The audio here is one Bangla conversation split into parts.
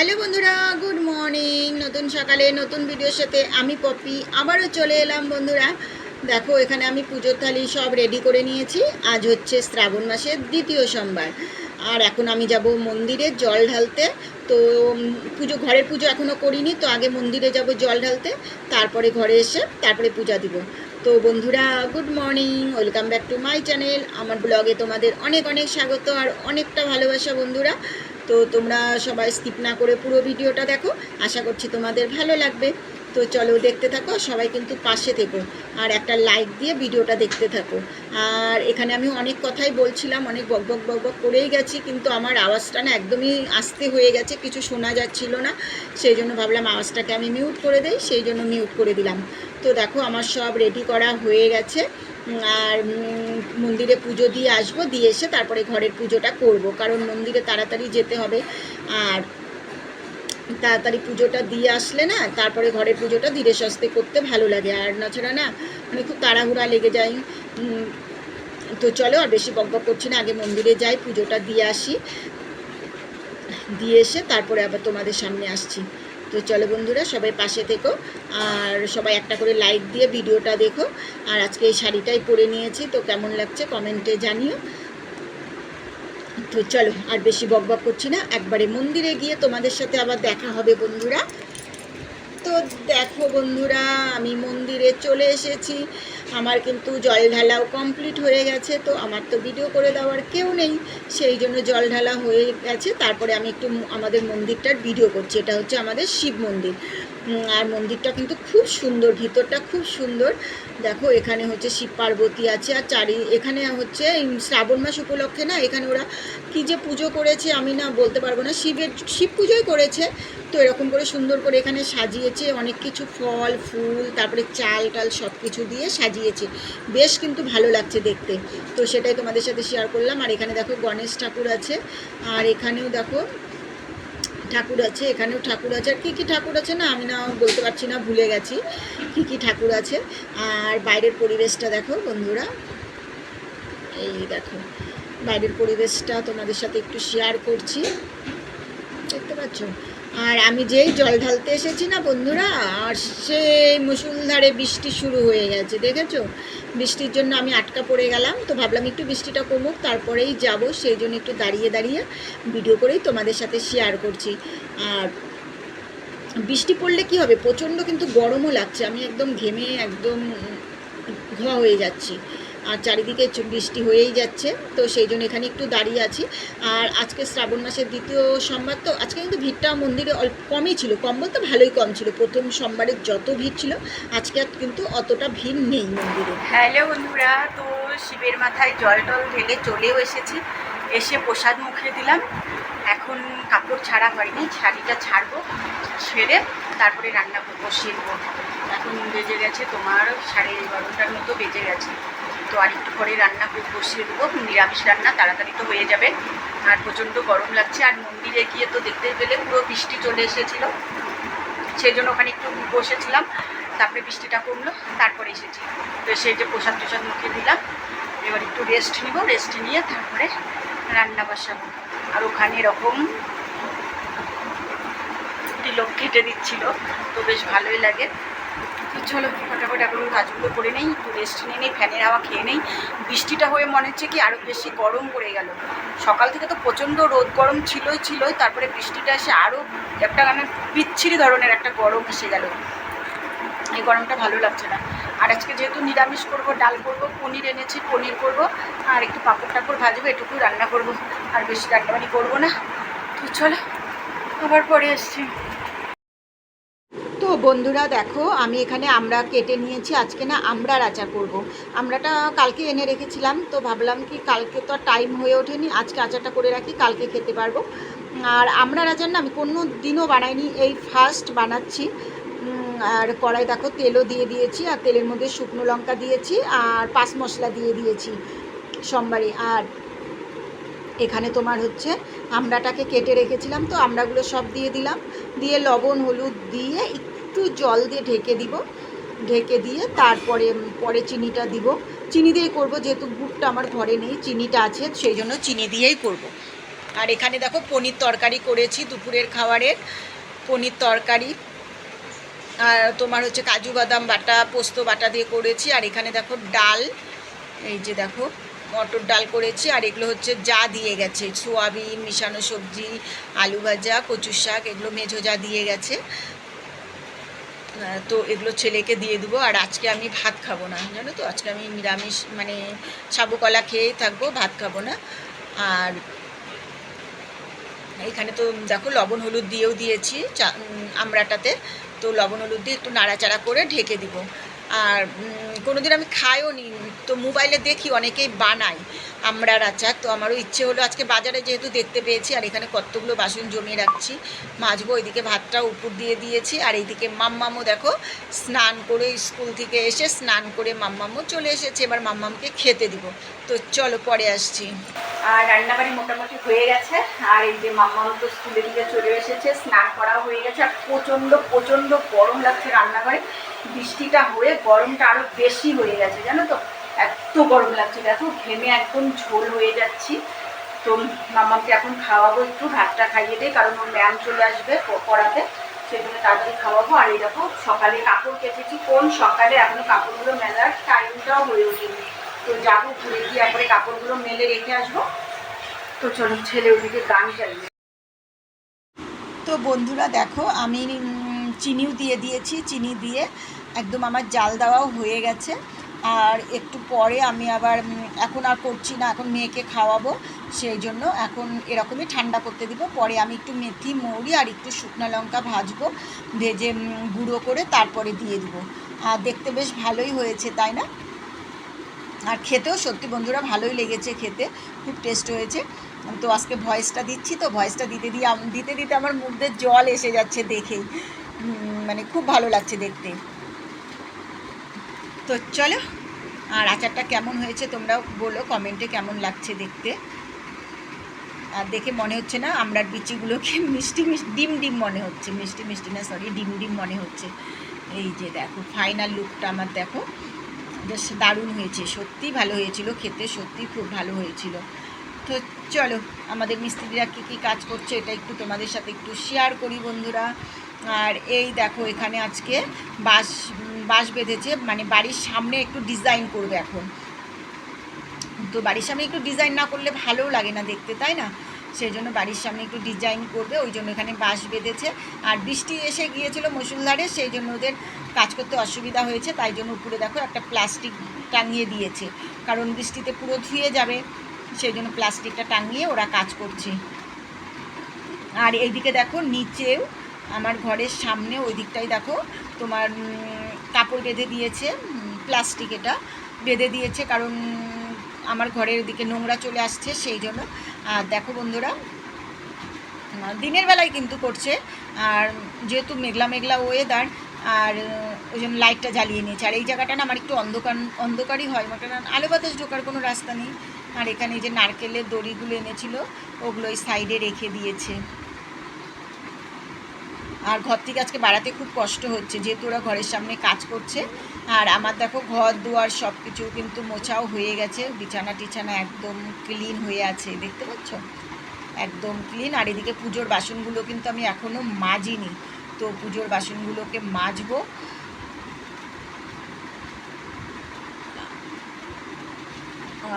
হ্যালো বন্ধুরা, গুড মর্নিং। নতুন সকালে নতুন ভিডিওর সাথে আমি পপি, আবারও চলে এলাম বন্ধুরা। দেখো, এখানে আমি পুজোর থালি সব রেডি করে নিয়েছি। আজ হচ্ছে শ্রাবণ মাসের দ্বিতীয় সোমবার। আর এখন আমি যাব মন্দিরে জল ঢালতে। তো পুজো, ঘরের পুজো এখনও করিনি, তো আগে মন্দিরে যাব জল ঢালতে। তারপরে ঘরে এসে তারপরে পূজা দিব। তো বন্ধুরা, good morning, welcome back to my channel. আমার ব্লগে তোমাদের অনেক অনেক স্বাগত আর অনেকটা ভালোবাসা বন্ধুরা। তো তোমরা সবাই স্কিপ না করে পুরো ভিডিওটা দেখো। আশা করছি তোমাদের ভালো লাগবে। তো চলো দেখতে থাকো, সবাই কিন্তু পাশে থেকো আর একটা লাইক দিয়ে ভিডিওটা দেখতে থাকো। আর এখানে আমি অনেক কথাই বলছিলাম, অনেক বক বক বক বক করেই গেছি, কিন্তু আমার আওয়াজটা না একদমই আস্তে হয়ে গেছে, কিছু শোনা যাচ্ছিল না। সেই জন্য ভাবলাম আওয়াজটাকে আমি মিউট করে দেই, সেই জন্য মিউট করে দিলাম। তো দেখো, আমার সব রেডি করা হয়ে গেছে। আর মন্দিরে পুজো দিয়ে আসব, দিয়ে এসে তারপরে ঘরের পুজোটা করব। কারণ মন্দিরে তাড়াতাড়ি যেতে হবে। আর তাড়াতাড়ি পুজোটা দিয়ে আসলে না, তারপরে ঘরের পুজোটা ধীরে সস্তে করতে ভালো লাগে। আর নাছাড়া না মানে খুব তাড়াহুড়া লেগে যায়। তো চলো আর বেশি বক বক করছি না, আগে মন্দিরে যাই, পুজোটা দিয়ে আসি। দিয়ে এসে তারপরে আবার তোমাদের সামনে আসছি। তো চলো বন্ধুরা, সবাই পাশে থেকো। আর সবাই একটা করে লাইক দিয়ে ভিডিওটা দেখো। আর আজকে এই শাড়িটাই পরে নিয়েছি, তো কেমন লাগছে কমেন্টে জানিও। তো চলো, আর বেশি বক বক করছি না, একবারে মন্দিরে গিয়ে তোমাদের সাথে আবার দেখা হবে বন্ধুরা। তো দেখো বন্ধুরা, আমি মন্দিরে চলে এসেছি। আমার কিন্তু জল ঢালাও কমপ্লিট হয়ে গেছে, তো আমার তো ভিডিও করে দেওয়ার কেউ নেই। সেই জন্য জল ঢালা হয়ে গেছে, তারপরে আমি একটু আমাদের মন্দিরটার ভিডিও করছি, এটা হচ্ছে আমাদের শিব মন্দির। আর মন্দিরটা কিন্তু খুব সুন্দর, ভিতরটা খুব সুন্দর। দেখো, এখানে হচ্ছে শিব পার্বতী আছে, আর চারি, এখানে হচ্ছে শ্রাবণ মাস উপলক্ষে না, এখানে ওরা কী যে পুজো করেছে আমি না বলতে পারব না। শিবের, শিব পুজোই করেছে, তো এরকম করে সুন্দর করে এখানে সাজিয়েছে, অনেক কিছু ফল, ফুল, তারপরে চাল টাল সব কিছু দিয়ে সাজিয়েছে। বেশ কিন্তু ভালো লাগছে দেখতে। তো সেটাই তোমাদের সাথে শেয়ার করলাম। আর এখানে দেখো গণেশ ঠাকুর আছে, আর এখানেও দেখো ঠাকুর আছে, এখানেও ঠাকুর আছে। আর কী কী ঠাকুর আছে না, আমি না বলতে পারছি না, ভুলে গেছি। কী কী ঠাকুর আছে? আর বাইরের পরিবেশটা দেখো বন্ধুরা। এই দেখো, বাইরের পরিবেশটা তোমাদের সাথে একটু শেয়ার করছি। দেখতে পাচ্ছ? আর আমি যেই জল ঢালতে এসেছি না বন্ধুরা, আর সেই মুসুলধারে বৃষ্টি শুরু হয়ে গেছে, দেখেছ? বৃষ্টির জন্য আমি আটকা পড়ে গেলাম, তো ভাবলাম একটু বৃষ্টিটা কমুক, তারপরেই যাব, সেই জন্য একটু দাঁড়িয়ে দাঁড়িয়ে ভিডিও করেই তোমাদের সাথে শেয়ার করছি। আর বৃষ্টি পড়লে কি হবে? প্রচণ্ড কিন্তু গরমও লাগছে, আমি একদম ঘেমে একদম ঘোয়া হয়ে যাচ্ছি। আর চারিদিকে বৃষ্টি হয়েই যাচ্ছে। তো সেই জন্য এখানে একটু দাঁড়িয়ে আছি। আর আজকে শ্রাবণ মাসের দ্বিতীয় সোমবার, তো আজকে কিন্তু ভিড়টা মন্দিরে অল্প কমই ছিল। কম বলতে ভালোই কম ছিল। প্রথম সোমবারের যত ভিড় ছিল, আজকে আর কিন্তু অতটা ভিড় নেই মন্দিরে। হ্যালো বন্ধুরা, তো শিবের মাথায় জল টল ঢেলে চলেও এসেছি। এসে প্রসাদ মুখে দিলাম। এখন কাপড় ছাড়া হয়নি, শাড়িটা ছাড়বো, ছেড়ে তারপরে রান্না করব, শিখব। এখন বেজে গেছে তোমার সাড়ে এগারোটার মতো বেজে গেছে। তো আর একটু পরে রান্না বসিয়ে দেবো। নিরামিষ রান্না, তাড়াতাড়ি তো হয়ে যাবে। আর প্রচণ্ড গরম লাগছে। আর মন্দিরে গিয়ে তো দেখতে পেলে পুরো বৃষ্টি চলে এসেছিল। সেই জন্য ওখানে একটু বসেছিলাম। তারপরে বৃষ্টিটা কমলো, তারপরে এসেছি। তো সেই যে প্রসাদ টোসাদ মুখে দিলাম। এবার একটু রেস্ট নিব। রেস্ট নিয়ে তারপরে রান্না বসাবো। আর ওখানে এরকম তিলক কেটে দিচ্ছিল। তো বেশ ভালোই লাগে। তো চলো ফটাফট এখন কাজগুলো করে নেই, একটু রেস্ট নিয়ে নেই, ফ্যানের হাওয়া খেয়ে নেই। বৃষ্টিটা হয়ে মনে হচ্ছে কি আরও বেশি গরম পড়ে গেল। সকাল থেকে তো প্রচণ্ড রোদ, গরম ছিলই ছিলই, তারপরে বৃষ্টিটা এসে আরও একটা মানে বিচ্ছিরি ধরনের একটা গরম এসে গেল। এই গরমটা ভালো লাগছে না। আর আজকে যেহেতু নিরামিষ করব, ডাল করব, পনির এনেছি, পনির করব, আর একটু পাঁপড় টাপড় ভাজবো এটুকু রান্না করব। আর বেশি রান্নাবাড়ি করব না। তো চলো, আবার পরে এসছি বন্ধুরা, দেখো, আমি এখানে আমরা কেটে নিয়েছি। আজকে না আমড়ার আচার করব। আমরাটা কালকে এনে রেখেছিলাম, তো ভাবলাম কি কালকে তো টাইম হয়ে ওঠেনি, আজকে আচারটা করে রাখি, কালকে খেতে পারব। আর আমড়ার আচার না আমি কোনো দিনও বানাইনি, এই ফার্স্ট বানাচ্ছি। আর কড়াই দেখো, তেলও দিয়ে দিয়েছি, আর তেলের মধ্যে শুকনো লঙ্কা দিয়েছি, আর পাঁচ মশলা দিয়ে দিয়েছি সোমবারে। আর এখানে তোমার হচ্ছে, আমড়াটাকে কেটে রেখেছিলাম, তো আমড়াগুলো সব দিয়ে দিলাম। দিয়ে লবণ, হলুদ দিয়ে একটু জল দিয়ে ঢেকে দিব। ঢেকে দিয়ে তারপরে পরে চিনিটা দিব। চিনি দিয়েই করব, যেহেতু গুড়টা আমার ঘরে নেই, চিনিটা আছে, সেই জন্য চিনি দিয়েই করব। আর এখানে দেখো পনির তরকারি করেছি দুপুরের খাবারের। পনির তরকারি, আর তোমার হচ্ছে কাজু বাদাম বাটা, পোস্ত বাটা দিয়ে করেছি। আর এখানে দেখো ডাল, এই যে দেখো মটর ডাল করেছি। আর এগুলো হচ্ছে যা দিয়ে গেছে, সোয়াবিন, মিশানো সবজি, আলু ভাজা, কচুর শাক, এগুলো মেঝো যা দিয়ে গেছে। তো এগুলো ছেলেকে দিয়ে দেবো আর আজকে আমি ভাত খাব না জানো তো? আজকে আমি নিরামিষ মানে সাবু কলা খেয়েই থাকব ভাত খাব না। আর এখানে তো দেখো লবণ হলুদ দিয়েও দিয়েছি উম, তো লবণ হলুদ দিয়ে একটু নাড়াচাড়া করে ঢেকে দিব। আর উম, কোনোদিন আমি খাইও নি তো মোবাইলে দেখি অনেকেই বানায় আমড়ার আচার তো আমারও ইচ্ছে হলো আজকে বাজারে যেহেতু দেখতে পেয়েছি আর এখানে কতগুলো বাসন জমিয়ে রাখছি। মাজবো ওইদিকে ভাতটা উপর দিয়ে দিয়েছি আর এইদিকে মাম্মামও দেখো স্নান করে স্কুল থেকে এসে স্নান করে মাম্মামও চলে এসেছে। এবার মাম্মামকে খেতে দিব। তো চলো পরে আসছি। আর রান্নাবাড়ি মোটামুটি হয়ে গেছে। আর এই যে মাম্মা তো স্কুলের দিকে চলে এসেছে স্নান করাও হয়ে গেছে। আর প্রচণ্ড প্রচণ্ড গরম লাগছে রান্নাঘরে। বৃষ্টিটা হয়ে গরমটা আরও বেশি হয়ে গেছে, জানো তো? এত গরম লাগছে, দেখো, ঘেমে একদম ঝোল হয়ে যাচ্ছি। তো মাম্মাকে এখন খাওয়াবো একটু, ভাতটা খাইয়ে দিই, কারণ ওর ম্যাম চলে আসবে পড়াতে। জন্য তাড়াতাড়ি খাওয়াবো। আর এই দেখো, সকালে কাপড় কেটেছি কোন সকালে, এখনও কাপড়গুলো মেলার টাইমটাও হয়ে ওঠেনি। তো যাব ঘুরে গিয়ে একবারে কাপড়গুলো মেলে রেখে আসব। তো চলো, ছেলে ওদিকে গান চালিয়ে তো বন্ধুরা দেখো, আমি চিনিও দিয়ে দিয়েছি, চিনি দিয়ে একদম আমার জাল দেওয়াও হয়ে গেছে। আর একটু পরে আমি আবার এখন আর করছি না, এখন মেয়েকে খাওয়াবো, সেই জন্য এখন এরকমই ঠান্ডা করতে দিব। পরে আমি একটু মেথি, মৌরি আর একটু শুকনো লঙ্কা ভাজবো, ভেজে গুঁড়ো করে তারপরে দিয়ে দিব। আর দেখতে বেশ ভালোই হয়েছে, তাই না? আর খেতেও সত্যি বন্ধুরা ভালোই লেগেছে খেতে, খুব টেস্ট হয়েছে। তো আজকে ভয়েসটা দিচ্ছি তো ভয়েসটা দিতে দিয়ে দিতে দিতে আমার মুখ জল এসে যাচ্ছে দেখেই। মানে খুব ভালো লাগছে দেখতে। তো চলো, আর আচারটা কেমন হয়েছে তোমরাও বলো কমেন্টে কেমন লাগছে দেখতে। আর দেখে মনে হচ্ছে না আমরার বিচিগুলোকে মিষ্টি মিষ্টি, ডিম ডিম মনে হচ্ছে, মিষ্টি মিষ্টি না সরি ডিম ডিম মনে হচ্ছে। এই যে দেখো ফাইনাল লুকটা আমার দেখো। বেশ দারুণ হয়েছে সত্যি ভালো হয়েছিল, খেতে সত্যি খুব ভালো হয়েছিল। তো চলো, আমাদের মিস্ত্রিরা কী কী কাজ করছে এটা একটু তোমাদের সাথে একটু শেয়ার করি বন্ধুরা। আর এই দেখো, এখানে আজকে বাঁশ বাঁশ বেঁধেছে মানে বাড়ির সামনে একটু ডিজাইন করবে এখন। তো বাড়ির সামনে একটু ডিজাইন না করলে ভালোও লাগে না দেখতে, তাই না? সেই জন্য বাড়ির সামনে একটু ডিজাইন করবে, ওই জন্য এখানে বাঁশ বেঁধেছে। আর বৃষ্টি এসে গিয়েছিল মুসুলধারে সেই জন্য ওদের কাজ করতে অসুবিধা হয়েছে, তাই জন্য উপরে দেখো একটা প্লাস্টিক টাঙিয়ে দিয়েছে। কারণ বৃষ্টিতে পুরো ধুয়ে যাবে। সেই জন্য প্লাস্টিকটা টাঙিয়ে ওরা কাজ করছে। আর এইদিকে দেখো, নিচেও আমার ঘরের সামনে ওই দিকটাই দেখো, তোমার কাপড় বেঁধে দিয়েছে প্লাস্টিক এটা বেঁধে দিয়েছে, কারণ আমার ঘরের দিকে নোংরা চলে আসছে সেই জন্য। আর দেখো বন্ধুরা, দিনের বেলায় কিন্তু করছে, আর যেহেতু মেঘলা মেঘলা ওয়েদার আর ওই জন্য লাইটটা জ্বালিয়ে নিয়েছে। আর এই জায়গাটা না আমার একটু অন্ধকার, অন্ধকারই হয়। আমার কারণ আলো বাতাস ঢোকার কোনো রাস্তা নেই। আর এখানে যে নারকেলের দড়িগুলো এনেছিল, ওগুলো ওই সাইডে রেখে দিয়েছে। আর ঘর থেকে আজকে বাড়াতে খুব কষ্ট হচ্ছে। যেহেতু ওরা ঘরের সামনে কাজ করছে। আর আমার দেখো ঘর, দুয়ার সব কিছু কিন্তু মোছাও হয়ে গেছে। বিছানা টিছানা একদম ক্লিন হয়ে আছে, দেখতে পাচ্ছ? একদম ক্লিন আর এদিকে পুজোর বাসনগুলো কিন্তু আমি এখনও মাজিনি তো পুজোর বাসনগুলোকে মাজবো।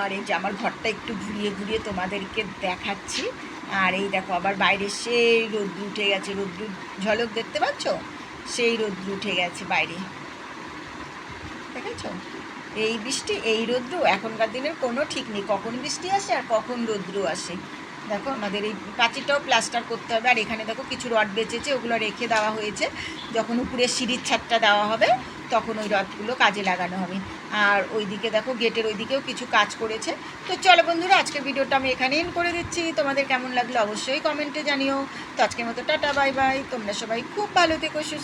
আর এই যে আমার ঘরটা একটু ঘুরিয়ে ঘুরিয়ে তোমাদেরকে দেখাচ্ছি। আর এই দেখো, আবার বাইরে সেই রোদ্র উঠে গেছে। রোদ্র ঝলক দেখতে পাচ্ছ? সেই রোদ্র উঠে গেছে বাইরে। দেখেছ? এই বৃষ্টি, এই রৌদ্র এখনকার দিনের কোনো ঠিক নেই। কখন বৃষ্টি আসে আর কখন রৌদ্র আসে। দেখো, আমাদের এই প্রাচীরটাও প্লাস্টার করতে হবে। আর এখানে দেখো কিছু রড বেঁচেছে, ওগুলো রেখে দেওয়া হয়েছে। যখন উপরে সিঁড়ির ছাদটা দেওয়া হবে, তখন ওই রডগুলো কাজে লাগানো হবে। আর ওইদিকে দেখো, গেটের ওইদিকেও কিছু কাজ করেছে। তো চলো বন্ধুরা, আজকের ভিডিওটা আমি এখানে এন্ড করে দিচ্ছি। তোমাদের কেমন লাগল অবশ্যই কমেন্টে জানিও। তো আজকের মতো টাটা বাই বাই তোমরা সবাই খুব ভালো থেকো, সুস্থ